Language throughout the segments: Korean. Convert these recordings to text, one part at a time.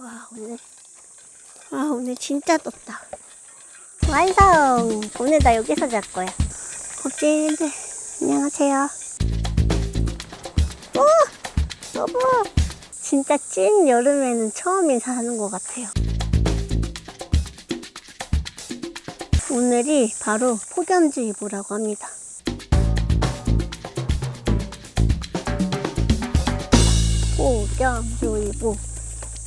와 오늘. 와 오늘 진짜 떴다. 완성! 오늘 나 여기서 잘 거야. 겁쟁이들 안녕하세요. 오! 여보 진짜 찐 여름에는 처음 인사하는 것 같아요. 오늘이 바로 폭염주의보라고 합니다. 폭염주의보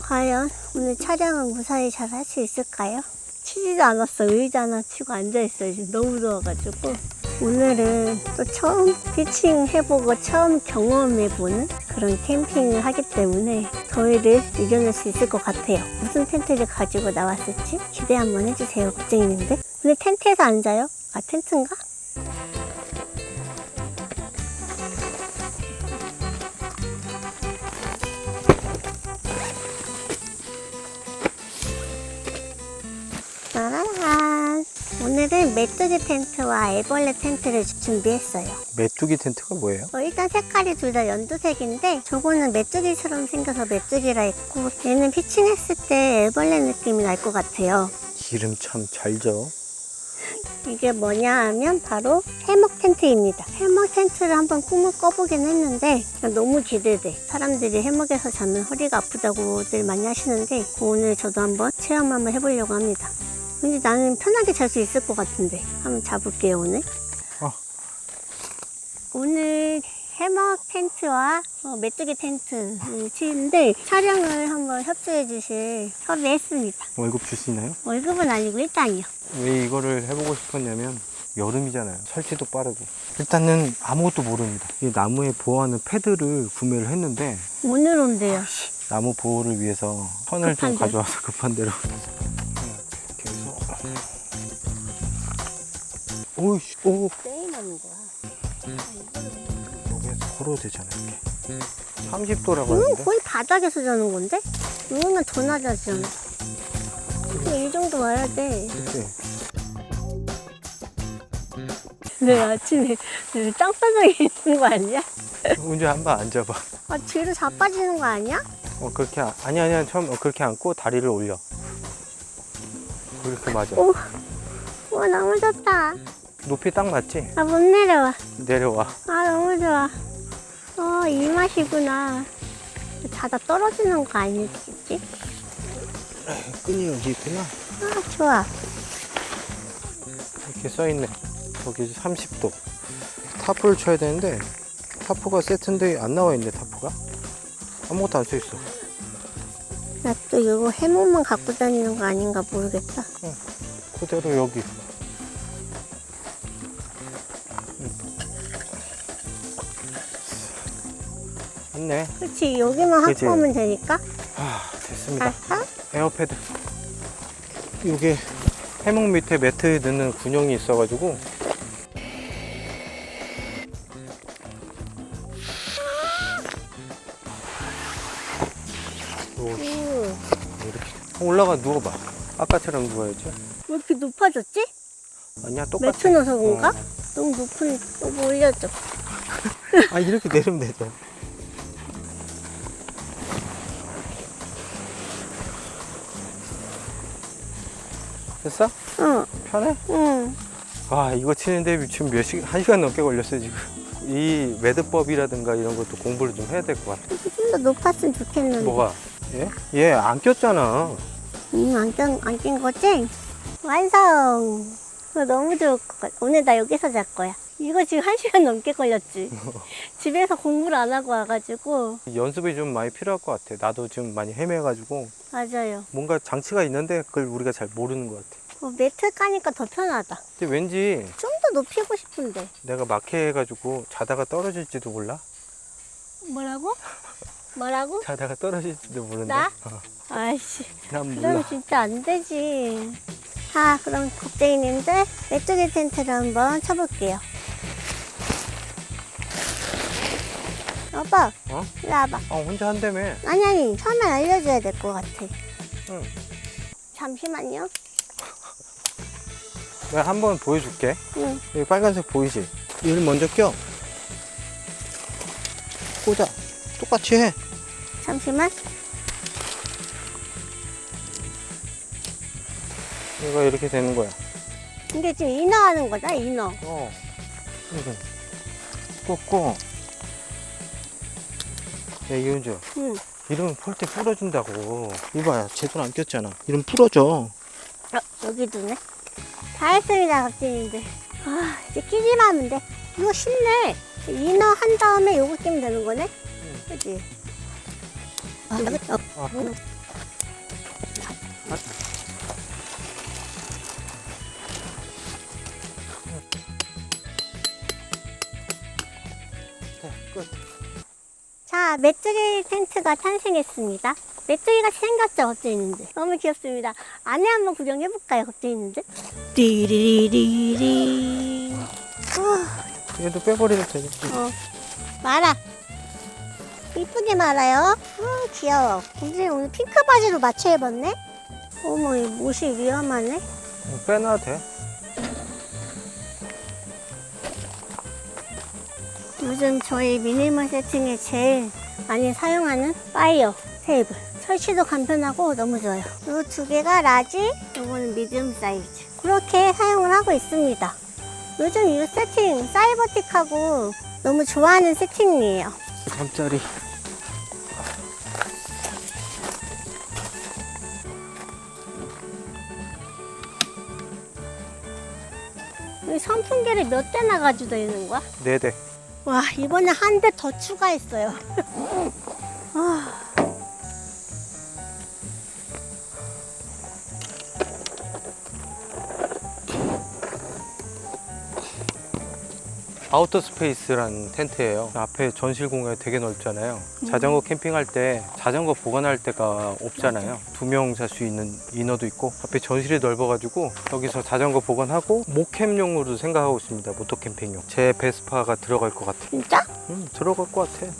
과연 오늘 촬영은 무사히 잘 할 수 있을까요? 치지도 않았어. 의자 하나 치고 앉아있어요. 지금 너무 더워가지고. 오늘은 또 처음 피칭 해보고 처음 경험해보는 그런 캠핑을 하기 때문에 더위를 이겨낼 수 있을 것 같아요. 무슨 텐트를 가지고 나왔을지 기대 한번 해주세요. 걱정이는데. 오늘 텐트에서 앉아요? 아, 텐트인가? 메뚜기 텐트와 애벌레 텐트를 준비했어요. 메뚜기 텐트가 뭐예요? 어, 일단 색깔이 둘 다 연두색인데 저거는 메뚜기처럼 생겨서 메뚜기라 했고 얘는 피칭했을 때 애벌레 느낌이 날 것 같아요. 이름 참 잘 져. 이게 뭐냐 하면 바로 해먹 텐트입니다. 해먹 텐트를 한번 꿈을 꿔보긴 했는데 너무 기대돼. 사람들이 해먹에서 자면 허리가 아프다고들 많이 하시는데 오늘 저도 한번 체험 한번 해보려고 합니다. 왠지 나는 편하게 잘 수 있을 것 같은데 한번 자볼게요 오늘. 어. 오늘 해먹 텐트와 어, 메뚜기 텐트를 치는데 촬영을 한번 협조해 주실 섭외했습니다. 월급 있나요? 월급은 아니고 일단이요. 왜 이거를 해보고 싶었냐면 여름이잖아요. 설치도 빠르고. 일단은 아무것도 모릅니다. 이 나무에 보호하는 패드를 구매를 했는데 오늘 온대요. 나무 보호를 위해서 선을 급한 좀. 가져와서 급한 대로. 오이씨, 오, 게임하는 거야. 여기에서 걸어도 되잖아요. 이렇게. 30도라고 이건 하는데. 거의 바닥에서 자는 건데? 이거는 더 낮아지잖아. 근데 이 정도 와야 돼. 그치? 내 아침에 그 땅바닥에 있는 거 아니야? 운주 한번 앉아봐. 아, 뒤로 자빠지는 거 아니야? 어 그렇게 안- 아니 아니야 처음 어, 그렇게 앉고 다리를 올려 그렇게 맞아 오, 와, 너무 좋다. 높이 딱 맞지 아, 못 내려와. 내려와 아, 너무 좋아. 어, 이 맛이구나. 자다 떨어지는 거 아니겠지? 끈이 여기 있구나 아, 좋아. 이렇게 써있네 여기 30도 타프를 쳐야 되는데 타프가 세트인데 안 나와 있네 타프가 아무것도 안 써 있어 나 또 이거 해먹만 갖고 다니는 거 아닌가 모르겠다. 그대로 여기 있네 그렇지, 여기만 그치. 오면 되니까. 아 됐습니다 아하. 에어패드 이게 해먹 밑에 매트 넣는 군용이 있어가지고 오, 음, 이렇게 올라가 누워봐 아까처럼 누워야지 왜 이렇게 높아졌지? 아니야 똑같아 매트 넣어서 그런가? 어. 너무 높은, 너무 올려줘. 아 이렇게 내리면 되죠 됐어? 어, 편해? 응. 아 이거 치는데 지금 몇 시간 한 시간 넘게 걸렸어요 지금 이 매듭법이라든가 이런 것도 공부를 좀 해야 될 것 같아 좀 더 높았으면 좋겠는데. 뭐가 얘? 얘안 꼈잖아 응, 안 낀, 안낀 거지? 완성! 이거 너무 좋을 것 같아. 오늘 나 여기서 잘 거야. 이거 지금 한 시간 넘게 걸렸지. 집에서 공부를 안 하고 와가지고. 연습이 좀 많이 필요할 것 같아 나도 지금 많이 헤매가지고 맞아요. 뭔가 장치가 있는데 그걸 우리가 잘 모르는 것 같아 어, 매트 까니까 더 편하다. 근데 왠지 좀 더 높이고 싶은데. 내가 막해 해가지고 자다가 떨어질지도 몰라 뭐라고? 뭐라고? 자다가 떨어질지도 모른다 나? 어, 아이씨. 난 그럼 몰라 진짜 안 되지. 자, 그럼 겁쟁이님들 메뚜기 텐트를 한번 쳐볼게요. 오빠, 어? 이리 와봐. 아 혼자 한다며 아니, 아니, 처음에 알려줘야 될 것 같아. 응. 잠시만요. 내가 한 번 보여줄게 응. 여기 빨간색 보이지? 얘를 먼저 껴 꽂아 똑같이 해 잠시만. 얘가 이렇게 되는 거야. 이게 지금 인어 하는 거다, 인어. 어. 이거. 꽂고. 야, 이은주. 응. 이러면 폴대 부러진다고. 이봐야, 제대로 안 꼈잖아. 이러면 부러져. 어, 여기 두네. 다 했습니다, 각진인데. 아, 이제 끼기만 하면 돼. 이거 쉽네. 인어 한 다음에 요거 끼면 되는 거네? 그지? 아, 어, 아, 네, 끝. 자, 메뚜기 텐트가 탄생했습니다. 메뚜기 같이 생겼죠, 겉에 있는데. 너무 귀엽습니다. 안에 한번 구경해볼까요, 겉에 있는데? 띠리리리리. 어, 얘도 빼버리면 되지. 어, 말아. 이쁘게 말아요. 어, 귀여워. 근데 오늘 핑크 바지로 맞춰 입었네? 어머, 이 옷이 위험하네. 어, 빼놔도 돼. 요즘 저희 미니멀 세팅에 제일 많이 사용하는 파이어 테이블. 설치도 간편하고 너무 좋아요. 이 두 개가 라지, 이거는 미디움 사이즈. 그렇게 사용을 하고 있습니다. 요즘 이 세팅 사이버틱하고 너무 좋아하는 세팅이에요. 잠자리. 여기 선풍기를 몇 대나 가지고 다니는 거야? 네 대. 와, 이번에 한 대 더 추가했어요. 아, 아우터 스페이스라는 텐트예요. 앞에 전실 공간이 되게 넓잖아요. 자전거 캠핑할 때 자전거 보관할 데가 없잖아요. 두 명 잘 수 있는 인어도 있고 앞에 전실이 넓어가지고 여기서 자전거 보관하고 모캠용으로 생각하고 있습니다. 모토 캠핑용. 제 베스파가 들어갈 것 같아. 진짜? 음, 들어갈 것 같아.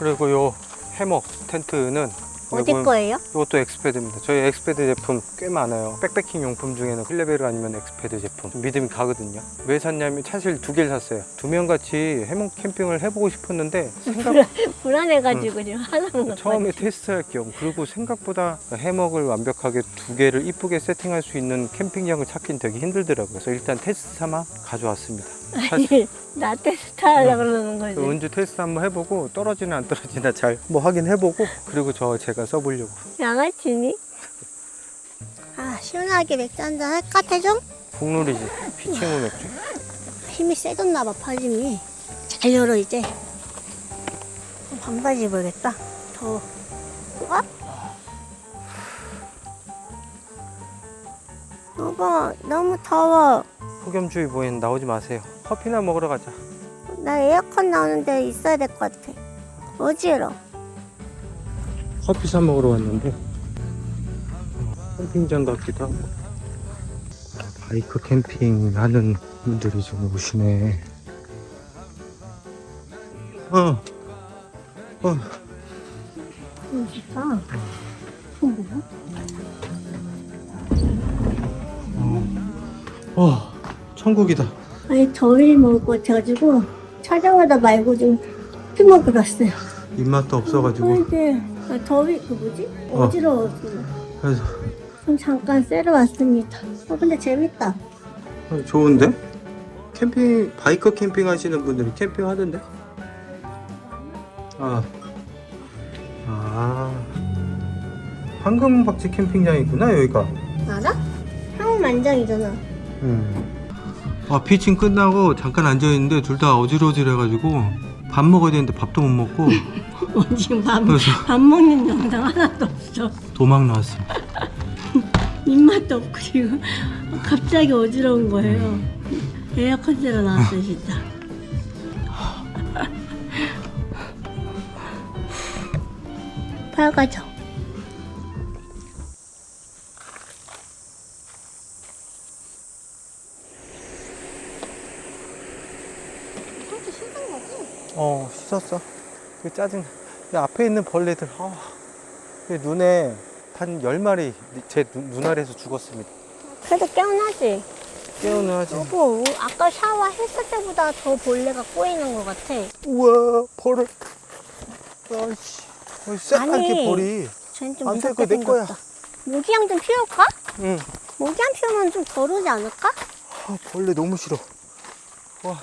그리고 요 해먹 텐트는 어디 요건- 거예요? 이것도 엑스패드입니다. 저희 엑스패드 제품 꽤 많아요. 백패킹 용품 중에는 힐레베르 아니면 엑스패드 제품 좀 믿음이 가거든요. 왜 샀냐면 사실 두 개를 샀어요. 두 명 같이 해먹 캠핑을 해보고 싶었는데 생각 불안해가지고 지금 하려는 거 처음에 테스트할 겸 그리고 생각보다 해먹을 완벽하게 두 개를 이쁘게 세팅할 수 있는 캠핑장을 찾긴 되게 힘들더라고요. 그래서 일단 테스트 삼아 가져왔습니다. 사실 나 테스트 하려고 그러는 거지. 은주 테스트 한번 해보고 떨어지나 안 떨어지나 잘 뭐 확인해보고 그리고 저 제가 써보려고. 양아치니? 아, 시원하게 맥주 한잔 할까, 태종? 국룰이지. 피치모 맥주. 힘이 세졌나 봐, 팔힘이. 잘 열어, 이제. 어, 반바지 입어야겠다. 더워. 어? 여보, 너무 더워. 폭염주의보에는 나오지 마세요. 커피나 먹으러 가자. 나 에어컨 나오는 데 있어야 될 것 같아. 어지러. 커피 사 먹으러 왔는데 캠핑장 같기도 하고 아, 바이크 캠핑 하는 분들이 좀 오시네. 어, 어, 진짜. 어, 천국이다. 아니, 먹을 것 같아가지고, 촬영하다 말고 좀 커피 먹으러 왔어요. 입맛도 없어가지고 이제 아, 더위 그 뭐지? 어. 어지러워서 그래서 좀 잠깐 쐬러 왔습니다. 어 근데 재밌다. 어, 좋은데? 캠핑 바이크 캠핑 하시는 분들이 캠핑 하던데? 아, 아, 황금박쥐 캠핑장 있구나 여기가. 알아? 한국 만장이잖아. 음. 아 피칭 끝나고 잠깐 앉아 있는데 둘 다 어지러지해가지고 밥 먹어야 되는데 밥도 못 먹고 어, 지금 밥, 그래서 밥 먹는 영상 하나도 없어. 도망 나왔어. 입맛도 없고 지금 갑자기 어지러운 거예요. 에어컨 쐬러 나왔어요 진짜. 빨가죠. 어 씻었어. 그 짜증. 이 앞에 있는 벌레들. 아, 그 눈에 한 열 마리 제 눈, 눈알에서 죽었습니다. 그래도 깨어나지. 깨우는 하지. 여보, 아까 샤워했을 때보다 더 벌레가 꼬이는 것 같아. 우와 벌을. 아이씨. 어, 아니. 벌이. 쟤는 좀안 돼, 무섭게 그거 내 거야. 모기향 좀 피울까? 응. 모기 한 피우면 좀덜 오지 않을까? 아, 벌레 너무 싫어. 와,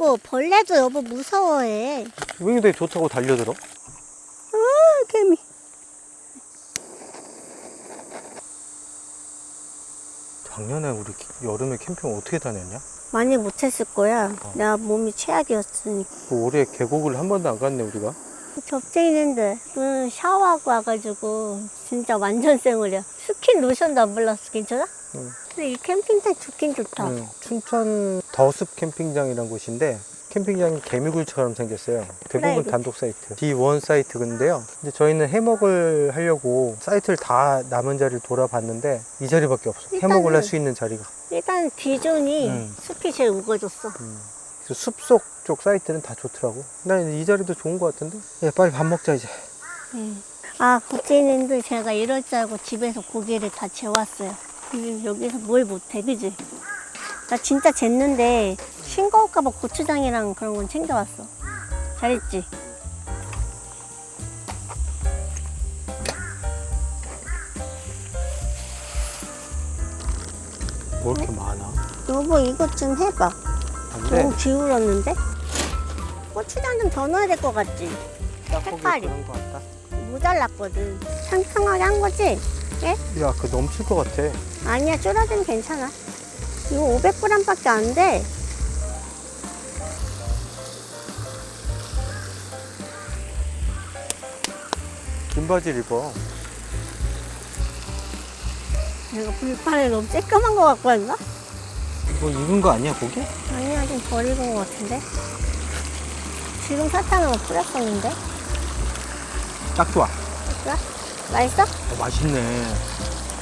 여보, 벌레도 여보 무서워해. 왜 되게 좋다고 달려들어? 아, 개미. 작년에 우리 기- 여름에 캠핑 어떻게 다녔냐? 많이 못했을 거야. 내가 몸이 최악이었으니까. 그 올해 계곡을 한 번도 안 갔네 우리가. 겹쳐 있는데 오늘 샤워하고 와가지고 진짜 완전 쌩얼이야. 스킨 로션도 안 발랐어. 괜찮아? 응. 근데 이 캠핑장 좋긴 좋다. 응. 춘천 더숲 캠핑장이라는 곳인데 캠핑장이 개미굴처럼 생겼어요. 대부분 프라이빗. 단독 사이트. D1 사이트인데요. 근데 저희는 해먹을 하려고 사이트를 다 남은 자리를 돌아봤는데 이 자리밖에 없어. 해먹을 할 수 있는 자리가. 일단 디존이 응. 숲이 제일 우거졌어. 그래서 숲속 쪽 사이트는 다 좋더라고. 난 이 자리도 좋은 것 같은데. 야 빨리 밥 먹자 이제. 아, 국진님도 제가 이럴 줄 알고 집에서 고기를 다 재웠어요. 근데 여기서 뭘 못해, 그지? 나 진짜 쟀는데 싱거울까봐 고추장이랑 그런 건 챙겨왔어. 잘했지? 뭐 이렇게 많아? 여보, 이것 좀 해봐. 안 돼. 너무 기울었는데? 고추장 좀 더 넣어야 될 것 같지? 색깔이. 그런 것 같다. 모자랐거든. 탕탕하게 한 거지? 야, 그 넘칠 것 같아. 아니야, 줄어들면 괜찮아. 이거 500g밖에 안 돼. 긴 바지를 입어. 내가 불판에 너무 쬐끄만 거 갖고 왔나? 뭐 익은 거 아니야, 고기? 아니야, 좀덜 익은 것 같은데? 지금 사탕은 뿌렸었는데? 딱 좋아. 그래? 맛있어? 어, 맛있네.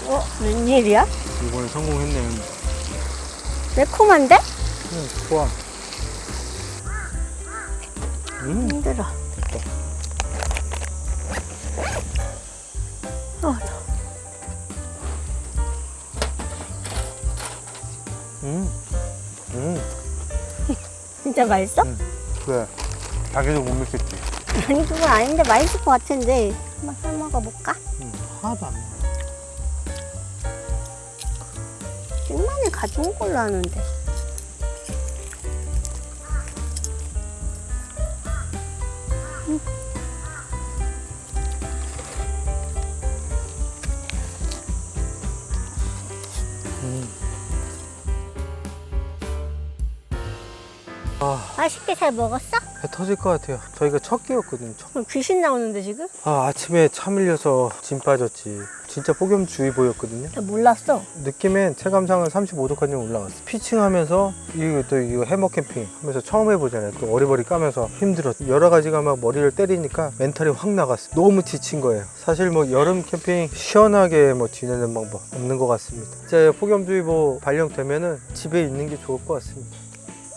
어, 웬일이야? 이번에 성공했네. 매콤한데? 응, 좋아. 음, 힘들어. 어, 음, 음. 진짜 맛있어? 왜? 자기도 못 믿겠지. 아니, 그건 아닌데 맛있을 것 같은데. 한번 썰 먹어볼까? 응, 하나도 안 가져온 걸로 아는데. 음. 아, 맛있게 잘 먹었어? 배 터질 것 같아요. 저희가 첫 끼였거든요. 첫. 그럼 귀신 나오는데 지금? 아, 아침에 차 밀려서 짐 빠졌지. 진짜 폭염주의보였거든요. 나 몰랐어. 느낌엔 체감상은 35도까지 올라갔어. 피칭하면서 이거 또 이거 해머 캠핑 하면서 처음 해보잖아요. 또 어리버리 까면서 힘들어. 여러 가지가 막 머리를 때리니까 멘탈이 확 나갔어. 너무 지친 거예요. 사실 뭐 여름 캠핑 시원하게 뭐 지내는 방법 없는 것 같습니다. 진짜 폭염주의보 발령되면은 집에 있는 게 좋을 것 같습니다.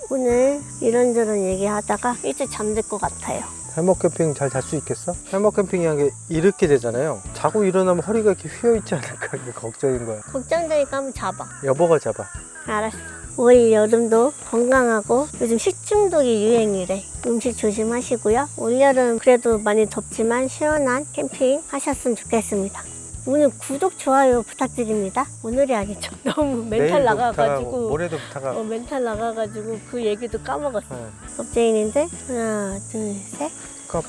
오늘 이런저런 얘기하다가 일찍 잠들 것 같아요. 해머 캠핑 잘 잘 수 있겠어? 해머 캠핑이란 게 이렇게 되잖아요. 자고 일어나면 허리가 이렇게 휘어 있지 않을까 이게 걱정인 거야. 걱정되니까 한번 잡아. 여보가 잡아. 알았어. 올 여름도 건강하고 요즘 식중독이 유행이래. 음식 조심하시고요. 올 여름 그래도 많이 덥지만 시원한 캠핑 하셨으면 좋겠습니다. 오늘 구독, 좋아요 부탁드립니다. 오늘이 아니죠. 너무 멘탈 내일도 부탁하고 나가가지고 모레도 부탁하고. 어, 멘탈 나가가지고 그 얘기도 까먹었어. 어. 겁쟁이인데 하나, 둘, 셋.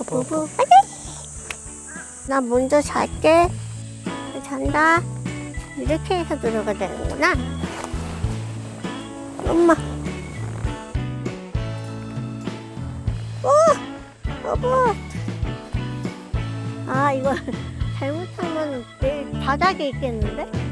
부부 화이팅! 나 먼저 잘게. 잔다. 이렇게 해서 들어가야 되는구나. 엄마. 오! 여보. 아, 이거 잘못하면 내일 바닥에 있겠는데?